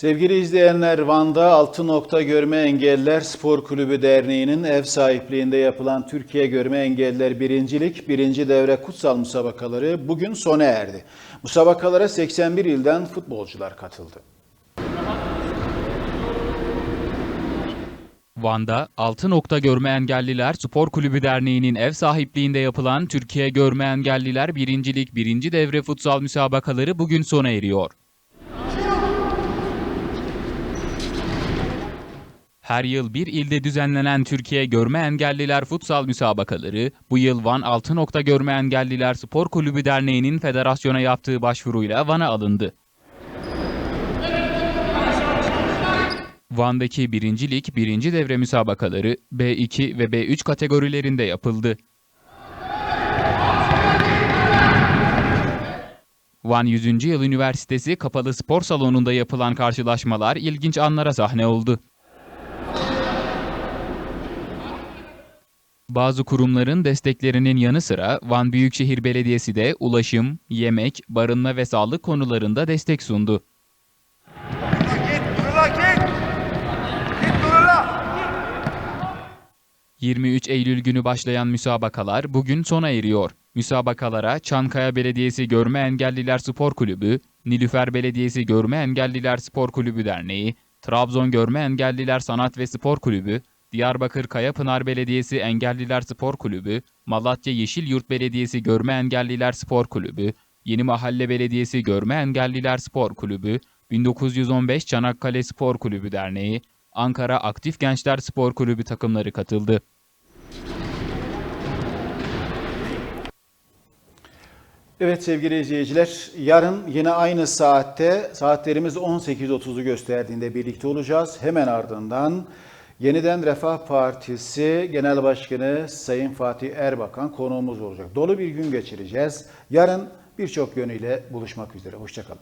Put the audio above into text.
Sevgili izleyenler, Van'da Altı Nokta Görme Engelliler Spor Kulübü Derneği'nin ev sahipliğinde yapılan Türkiye Görme Engelliler Birincilik birinci devre kutsal musabakaları bugün sona erdi. Musabakalara 81 ilden futbolcular katıldı. Van'da Altı Nokta Görme Engelliler Spor Kulübü Derneği'nin ev sahipliğinde yapılan Türkiye Görme Engelliler Birincilik birinci devre futsal müsabakaları bugün sona eriyor. Her yıl bir ilde düzenlenen Türkiye Görme Engelliler Futsal Müsabakaları, bu yıl Van Altı Nokta Görme Engelliler Spor Kulübü Derneği'nin federasyona yaptığı başvuruyla Van'a alındı. Van'daki birincilik birinci devre müsabakaları B2 ve B3 kategorilerinde yapıldı. Van 100. Yıl Üniversitesi Kapalı Spor Salonu'nda yapılan karşılaşmalar ilginç anlara sahne oldu. Bazı kurumların desteklerinin yanı sıra Van Büyükşehir Belediyesi de ulaşım, yemek, barınma ve sağlık konularında destek sundu. Git, Nurullah git. Git Nurullah. 23 Eylül günü başlayan müsabakalar bugün sona eriyor. Müsabakalara Çankaya Belediyesi Görme Engelliler Spor Kulübü, Nilüfer Belediyesi Görme Engelliler Spor Kulübü Derneği, Trabzon Görme Engelliler Sanat ve Spor Kulübü, Diyarbakır Kayapınar Belediyesi Engelliler Spor Kulübü, Malatya Yeşil Yurt Belediyesi Görme Engelliler Spor Kulübü, Yeni Mahalle Belediyesi Görme Engelliler Spor Kulübü, 1915 Çanakkale Spor Kulübü Derneği, Ankara Aktif Gençler Spor Kulübü takımları katıldı. Evet sevgili izleyiciler, yarın yine aynı saatte saatlerimiz 18.30'u gösterdiğinde birlikte olacağız. Hemen ardından yeniden Refah Partisi Genel Başkanı Sayın Fatih Erbakan konuğumuz olacak. Dolu bir gün geçireceğiz. Yarın birçok yönüyle buluşmak üzere. Hoşçakalın.